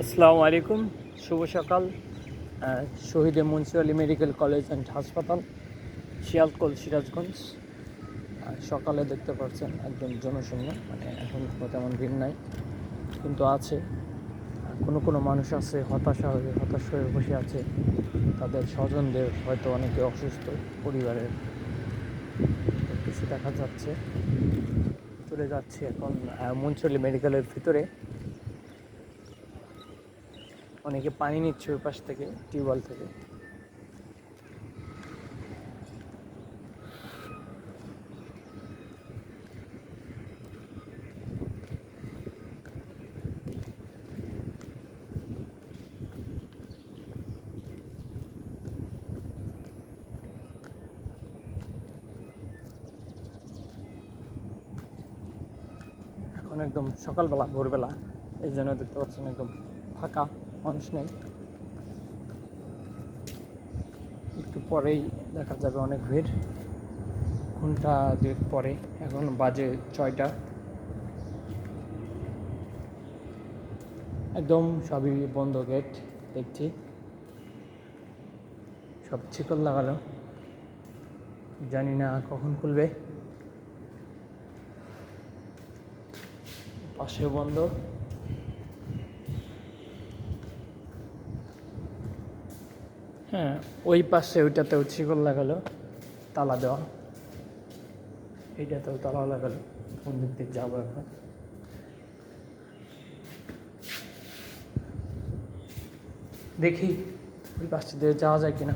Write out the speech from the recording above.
আসসালামু আলাইকুম, শুভ সকাল। শহীদে মুন্সিপালি মেডিকেল কলেজ অ্যান্ড হাসপাতাল শিয়ালকোল সিরাজগঞ্জ। সকালে দেখতে পাচ্ছেন একদম জনশূন্য মানে এখন তেমন ভিড় নাই, কিন্তু আছে। কোনো কোনো মানুষ আছে, হতাশা হয়ে, হতাশ হয়ে বসে আছে। তাদের স্বজনদের হয়তো অনেকে অসুস্থ পরিবারের কিছু দেখা যাচ্ছে। চলে যাচ্ছি এখন মঞ্চলি মেডিকেলের ভিতরে। অনেকে পানি নিচ্ছে ওই পাশ থেকে টিউবওয়েল থেকে। এখন একদম সকালবেলা, ভোরবেলা, এই জন্য দেখতে পাচ্ছেন একদম ফাঁকা, মানুষ নেই। একটু পরেই দেখা যাবে অনেক ভিড়। ঘণ্টা দুয়েক পরে, এখন বাজে ছয়টা। একদম সবই বন্ধ গেট, দেখছি। সব ছিকল লাগালো। জানি না কখন খুলবে। পাশেও বন্ধ। হ্যাঁ ওই পাশে ওইটাতেও শিকল লাগালো, তালা দেওয়া। এইটাতেও তালা লাগালো, কোন দিক যাব এখন? দেখি, ওই পাশটা দিয়ে যাওয়া যায় কিনা।